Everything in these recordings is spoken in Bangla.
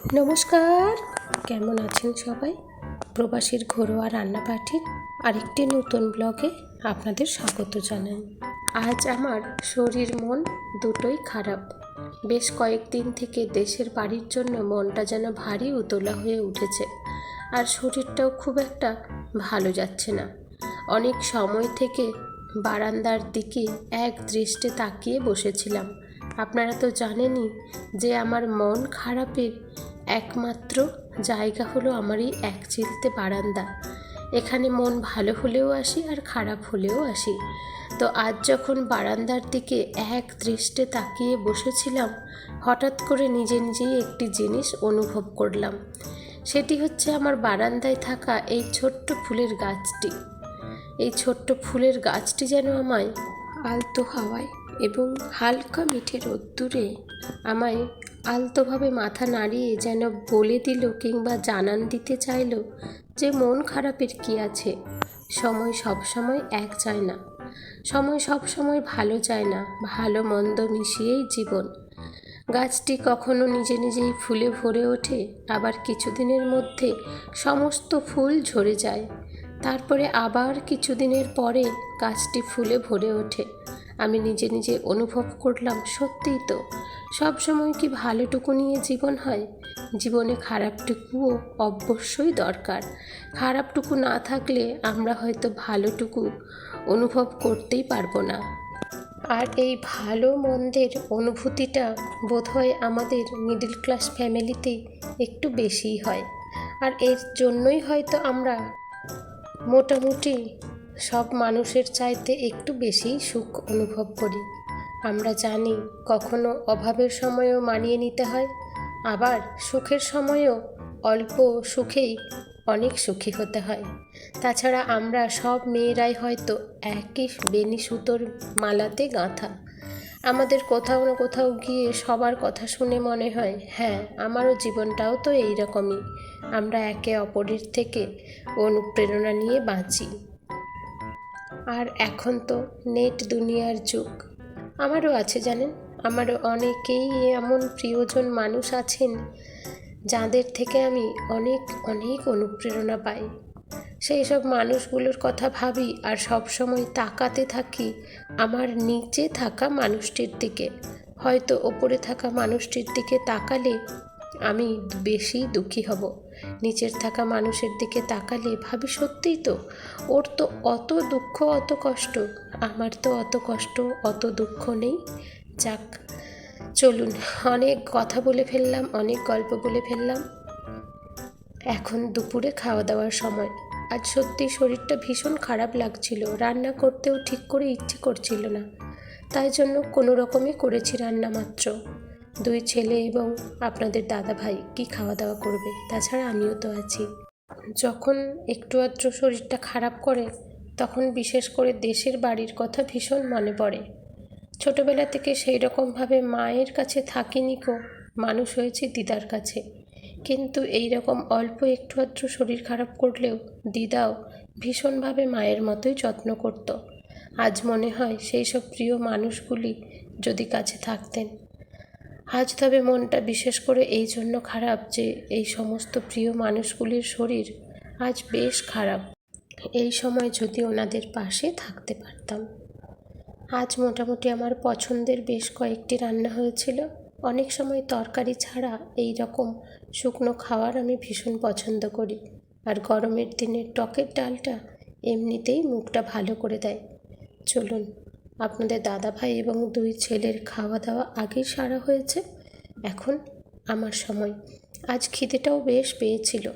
নমস্কার। কেমন আছেন সবাই? প্রবাসীর ঘরোয়া রান্না পার্টির আরেকটি নতুন ব্লগে আপনাদের স্বাগত জানাই। আজ আমার শরীর মন দুটোই খারাপ। বেশ কয়েকদিন থেকে দেশের বাড়ির জন্য মনটা যেন ভারী উতলা হয়ে উঠেছে আর শরীরটাও খুব একটা ভালো যাচ্ছে না। অনেক সময় থেকে বারান্দার দিকে এক দৃষ্টে তাকিয়ে বসেছিলাম। আপনারা তো জানেনই যে আমার মন খারাপের একমাত্র জায়গা হলো আমারই এক চিলতে বারান্দা। এখানে মন ভালো হলেও আসি আর খারাপ হলেও আসি। তো আজ যখন বারান্দার দিকে এক দৃষ্টে তাকিয়ে বসেছিলাম, হঠাৎ করে নিজে নিজেই একটি জিনিস অনুভব করলাম। সেটি হচ্ছে আমার বারান্দায় থাকা এই ছোট্ট ফুলের গাছটি। এই ছোট্ট ফুলের গাছটি যেন আমায় আলতো হাওয়ায় এবং হালকা মিঠে রোদ্দুরে আমায় আলতোভাবে মাথা নাড়িয়ে যেন বলে দিল কিংবা জানান দিতে চাইলো যে মন খারাপের কি আছে। সময় সব সময় এক চায় না। সময় সব সময় ভালো চায় না, ভালো মন্দ মিশিয়েই জীবন। গাছটি কখনো নিজে নিজেই ফুলে ভরে ওঠে, আবার কিছুদিনের মধ্যে সমস্ত ফুল ঝরে যায়। তারপরে আবার কিছুদিনের পরে গাছটি ফুলে ভরে ওঠে। আমি নিজে নিজে অনুভব করলাম, সত্যিই তো। সব সময় কি ভালোটুকু নিয়ে জীবন হয়? জীবনে খারাপটুকুও অবশ্যই দরকার। খারাপটুকু না থাকলে আমরা হয়তো ভালোটুকু অনুভব করতেই পারব না। আর এই ভালো মন্দের অনুভূতিটা বোধহয় আমাদের মিডল ক্লাস ফ্যামিলিতেই একটু বেশিই হয়। আর এর জন্যই হয়তো আমরা মোটামুটি সব মানুষের চাইতে একটু বেশি সুখ অনুভব করি। আমরা জানি কখনো অভাবের সময়ও মানিয়ে নিতে হয়, আবার সুখের সময়ও অল্প সুখেই অনেক সুখী হতে হয়। তাছাড়া আমরা সব মেয়েরাই হয়তো একই বেনি সুতোর মালাতে গাঁথা। আমাদের কোথাও না কোথাও গিয়ে সবার কথা শুনে মনে হয় হ্যাঁ আমারও জীবনটাও তো এই রকমই আমরা একে অপরের থেকে অনুপ্রেরণা নিয়ে বাঁচি। আর এখন তো নেট দুনিয়ার যুগ। আমারও আছে জানেন, আমারও অনেকেই এমন প্রিয়জন মানুষ আছেন যাদের থেকে আমি অনেক অনেক অনুপ্রেরণা পাই। সেই সব মানুষগুলোর কথা ভাবি আর সব সময় তাকাতে থাকি আমার নিচে থাকা মানুষটির দিকে। হয়তো ওপরে থাকা মানুষটির দিকে তাকালে আমি বেশি দুঃখী হব। নিচের থাকা মানুষের দিকে তাকালে ভাবি, সত্যিই তো, ওর তো অত দুঃখ, অত কষ্ট, আমার তো অত কষ্ট, অত দুঃখ নেই। যাক, চলুন, অনেক কথা বলে ফেললাম, অনেক গল্প বলে ফেললাম। এখন দুপুরে খাওয়া দাওয়ার সময়। আজ সত্যি শরীরটা ভীষণ খারাপ লাগছিল, রান্না করতেও ঠিক করে ইচ্ছে করছিল না। তাই জন্য কোনো রকমই করেছি রান্না মাত্র। দুই ছেলে এবং আপনাদের দাদা ভাই কি খাওয়া দাওয়া করবে? তাছাড়া আমিও তো আছি। যখন একটু আধটু শরীরটা খারাপ করে, তখন বিশেষ করে দেশের বাড়ির কথা ভীষণ মনে পড়ে। ছোটবেলা থেকে সেই রকমভাবে মায়ের কাছে থাকিনি কো মানুষ হয়েছি দিদার কাছে। কিন্তু এই রকম অল্প একটু আধটু শরীর খারাপ করলেও দিদাও ভীষণভাবে মায়ের মতোই যত্ন করত। আজ মনে হয় সেই সব প্রিয় মানুষগুলি যদি কাছে থাকতেন আজ তবে মনটা বিশেষ করে এই জন্য খারাপ যে এই সমস্ত প্রিয় মানুষগুলির শরীর আজ বেশ খারাপ। এই সময় যদি ওনাদের পাশে থাকতে পারতাম। আজ মোটামুটি আমার পছন্দের বেশ কয়েকটি রান্না হয়েছিল। অনেক সময় তরকারি ছাড়া এই রকম শুকনো খাওয়ার আমি ভীষণ পছন্দ করি। আর গরমের দিনে টকের ডালটা এমনিতেই মুখটা ভালো করে দেয়। চলুন আপনাদের দাদা ভাই এবং দুই ছেলের খাওয়া দাওয়া আগেই সারা হয়েছে। এখন আমার সময়। আজ খিদেটাও বেশ পেয়েছিল।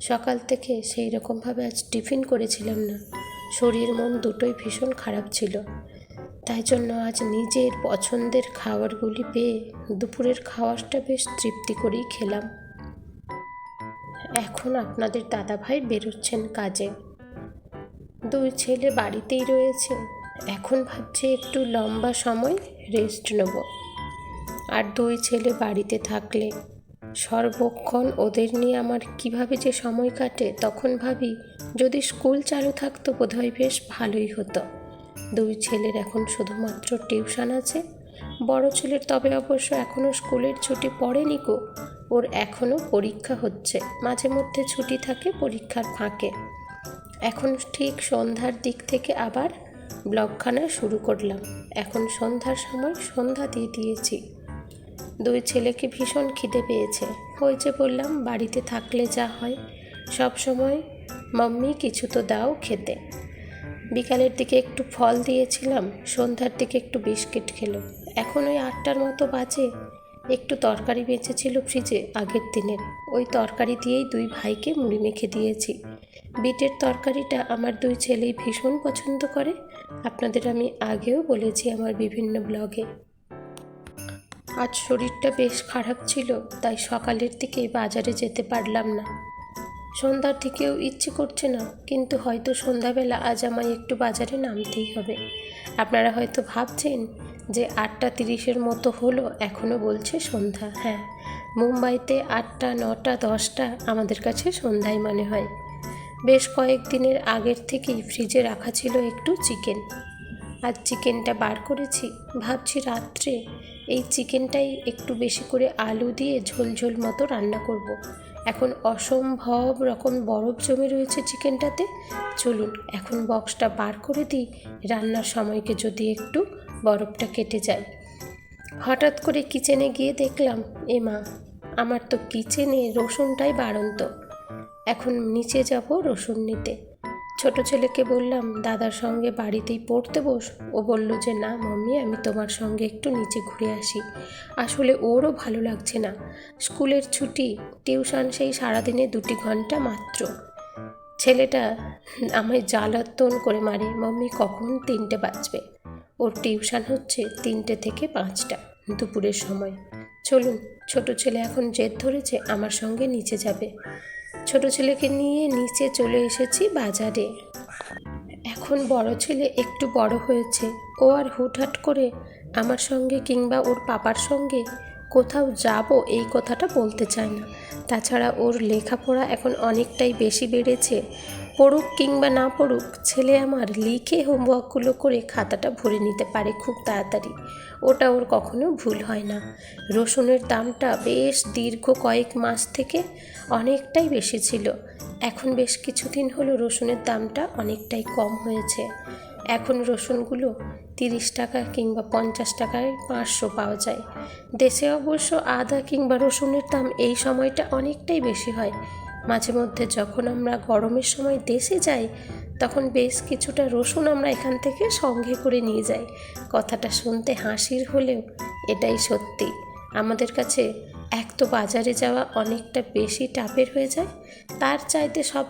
সকাল থেকে সেই রকমভাবে আজ টিফিন করেছিলাম না। শরীর মন দুটোই ভীষণ খারাপ ছিল। তাই জন্য আজ নিজের পছন্দের খাবারগুলি পেয়ে দুপুরের খাওয়ারটা বেশ তৃপ্তি করেই খেলাম। এখন আপনাদের দাদা ভাই বেরোচ্ছেন কাজে। দুই ছেলে বাড়িতেই রয়েছে। এখন ভাবছি একটু লম্বা সময় রেস্ট নেব। আর দুই ছেলে বাড়িতে থাকলে সর্বক্ষণ ওদের নিয়ে আমার কীভাবে যে সময় কাটে তখন ভাবি যদি স্কুল চালু থাকতো বোধহয় বেশ ভালোই হতো। দুই ছেলের এখন শুধুমাত্র টিউশন আছে, বড় ছেলের তবে অবশ্য এখনও স্কুলের ছুটি পড়েনি গো, ওর এখনও পরীক্ষা হচ্ছে, মাঝে মধ্যে ছুটি থাকে পরীক্ষার ফাঁকে। এখন ঠিক সন্ধ্যার দিক থেকে আবার ব্লগখানা শুরু করলাম। এখন সন্ধ্যার সময় সন্ধ্যা দিয়ে দিয়েছি। দুই ছেলেকে ভীষণ খিদে পেয়েছে। যে বললাম, বাড়িতে থাকলে যা হয়, সব সময় মাম্মি, কিছু তো দাও খেতে। বিকালের দিকে একটু ফল দিয়েছিলাম, সন্ধ্যার দিকে একটু বিস্কিট খেলো। এখন ওই আটটার মতো বাজে। একটু তরকারি বেঁচেছিল ফ্রিজে আগের দিনের। ওই তরকারি দিয়েই দুই ভাইকে মুড়ি মেখে দিয়েছি। বিটের তরকারিটা আমার দুই ছেলেই ভীষণ পছন্দ করে। আপনাদের আমি আগেও বলেছি আমার বিভিন্ন ব্লগে। আজ শরীরটা বেশ খারাপ ছিল, তাই সকালের দিকে বাজারে যেতে পারলাম না। সন্ধ্যার দিকেও ইচ্ছে করছে না, কিন্তু হয়তো সন্ধ্যাবেলা আজ আমায় একটু বাজারে নামতেই হবে। আপনারা হয়তো ভাবছেন যে আটটা তিরিশের মতো হলো এখনও বলছে সন্ধ্যা। হ্যাঁ মুম্বাইতে আটটা, নটা, দশটা আমাদের কাছে সন্ধ্যায় মনে হয়। বেশ কয়েকদিনের আগের থেকেই ফ্রিজে রাখা ছিল একটু চিকেন। আর চিকেনটা বার করেছি, ভাবছি রাত্রে এই চিকেনটাই একটু বেশি করে আলু দিয়ে ঝোল ঝোল মতো রান্না করব। এখন অসম্ভব রকম বরফ জমে রয়েছে চিকেনটাতে। চলুন, এখন বক্সটা বার করে দিই, রান্নার সময়কে যদি একটু বরফটা কেটে যায়। হঠাৎ করে কিচেনে গিয়ে দেখলাম, এ মা, আমার তো কিচেনে রসুনটাই বাড়ন্ত। এখন নিচে যাব রসুন নিতে। ছোট ছেলেকে বললাম, দাদার সঙ্গে বাড়িতেই পড়তে বস। ও বলল যে, না মাম্মি, আমি তোমার সঙ্গে একটু নিচে ঘুরে আসি। আসলে ওরও ভালো লাগছে না। স্কুলের ছুটি, টিউশন সেই সারাদিনে দুটি ঘণ্টা মাত্র। ছেলেটা আমায় জ্বালাতন করে মারে, মাম্মি, কখন তিনটে বাজবে? ওর টিউশন হচ্ছে তিনটে থেকে পাঁচটা দুপুরের সময়। চলুন, ছোট ছেলে এখন জেদ ধরেছে আমার সঙ্গে নিচে যাবে। ছোট ছেলেকে নিয়ে নিচে চলে এসেছি বাজারে। এখন বড় ছেলে একটু বড় হয়েছে। ও আর হুটহাট করে আমার সঙ্গে কিংবা ওর পাপার সঙ্গে কোথাও যাব এই কথাটা বলতে চায় না। তাছাড়া ওর লেখাপড়া এখন অনেকটাই বেশি বেড়েছে। পড়ুক কিংবা না পড়ুক, ছেলে আমার লিখে হোমওয়ার্কগুলো করে খাতাটা ভরে নিতে পারে খুব তাড়াতাড়ি। ওটা ওর কখনো ভুল হয় না। রসুনের দামটা বেশ দীর্ঘ কয়েক মাস থেকে অনেকটাই বেশি ছিল। এখন বেশ কিছুদিন হলো রসুনের দামটা অনেকটাই কম হয়েছে। এখন রসুনগুলো তিরিশ টাকা কিংবা পঞ্চাশ টাকায় পাঁচশো পাওয়া যায়। দেশে অবশ্য আদা কিংবা রসুনের দাম এই সময়টা অনেকটাই বেশি হয়। মাঝে মধ্যে যখন আমরা গরমের সময় দেশে যাই, তখন বেশ কিছুটা রসুন আমরা এখান থেকে সঙ্গে করে নিয়ে যাই। কথাটা শুনতে হাসির হলেও এটাই সত্যি। আমাদের কাছে এক তো বাজারে যাওয়া অনেকটা বেশি টাপের হয়ে যায়। তার চাইতে সব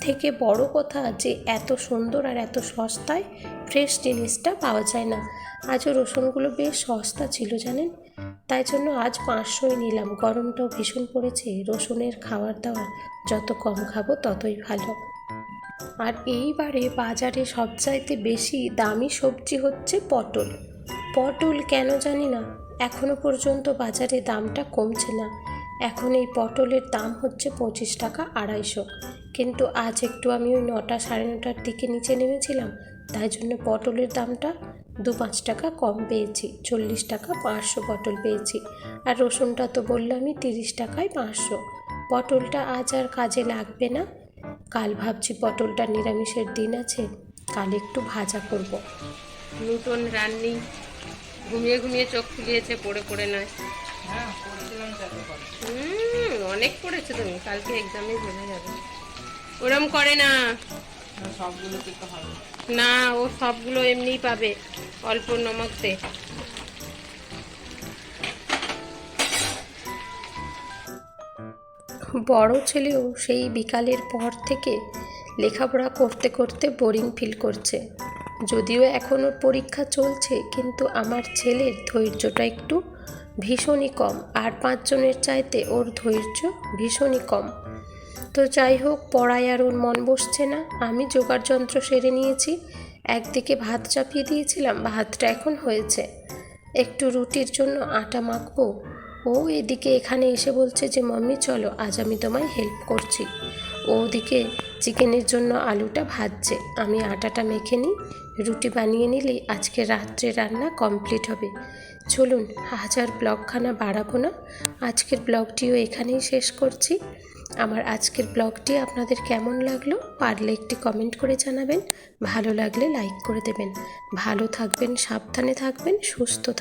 থেকে বড় কথা যে এত সুন্দর আর এত সস্তায় ফ্রেশ জিনিসটা পাওয়া যায় না। আজও রসুনগুলো বেশ সস্তা ছিল জানেন? তাই জন্য আজ পাঁচশোই নিলাম। গরমটাও ভীষণ পড়েছে। রসুনের খাবার দাবার যত কম খাব ততই ভালো। আর এইবারে বাজারে সবচাইতে বেশি দামি সবজি হচ্ছে পটল। পটল কেন জানি না, এখনও পর্যন্ত বাজারে দামটা কমছে না। এখন এই পটলের দাম হচ্ছে পঁচিশ টাকা আড়াইশো। কিন্তু আজ একটু আমি ওই নটা সাড়ে নটার দিকে নিচে নেমেছিলাম, তাই জন্য পটলের দামটা দু পাঁচ টাকা কম পেয়েছি, চল্লিশ টাকা পাঁচশো পটল পেয়েছি। আর রসুনটা তো বললামই তিরিশ টাকায় পাঁচশো। পটলটা আজ আর কাজে লাগবে না। কাল ভাবছি পটলটা নিরামিষের দিন আছে, কাল একটু ভাজা করব। নূতন রান্নি। ঘুমিয়ে ঘুমিয়ে চোখ খুলিয়েছে পড়ে পড়ে নয়। অনেক পড়েছো তুমি, কালকে এক্সামে বোঝা যাবে। ওরম করে না। না ও সবগুলো এমনি পাবে অল্প নমক দে বড় ছেলেও সেই বিকালের পর থেকে লেখাপড়া করতে করতে বোরিং ফিল করছে। যদিও এখন ওর পরীক্ষা চলছে কিন্তু আমার ছেলের ধৈর্যটা একটু ভীষণই কম আর পাঁচজনের চাইতে ওর ধৈর্য ভীষণই কম। তো যাই হোক, পড়ায় আর ওর মন বসছে না। আমি জোগাড় যন্ত্র সেরে নিয়েছি। একদিকে ভাত চাপিয়ে দিয়েছিলাম, ভাতটা এখন হয়েছে। একটু রুটির জন্য আটা মাখবো। ও এদিকে এখানে এসে বলছে যে, মাম্মি, চলো, আজ আমি তোমায় হেল্প করছি। ও ওদিকে চিকেনের জন্য আলুটা ভাজছে। আমি আটাটা মেখে নিই। রুটি বানিয়ে নিলেই আজকে রাত্রে রান্না কমপ্লিট হবে। চলুন হাজার ব্লগখানা বাড়াবো না। আজকের ব্লগটিও এখানেই শেষ করছি। আমার আজকের ব্লগটি আপনাদের কেমন লাগল পারলে একটি কমেন্ট করে জানাবেন। ভালো লাগলে লাইক করে দেবেন। ভালো থাকবেন, সাবধানে থাকবেন, সুস্থ থাকবেন।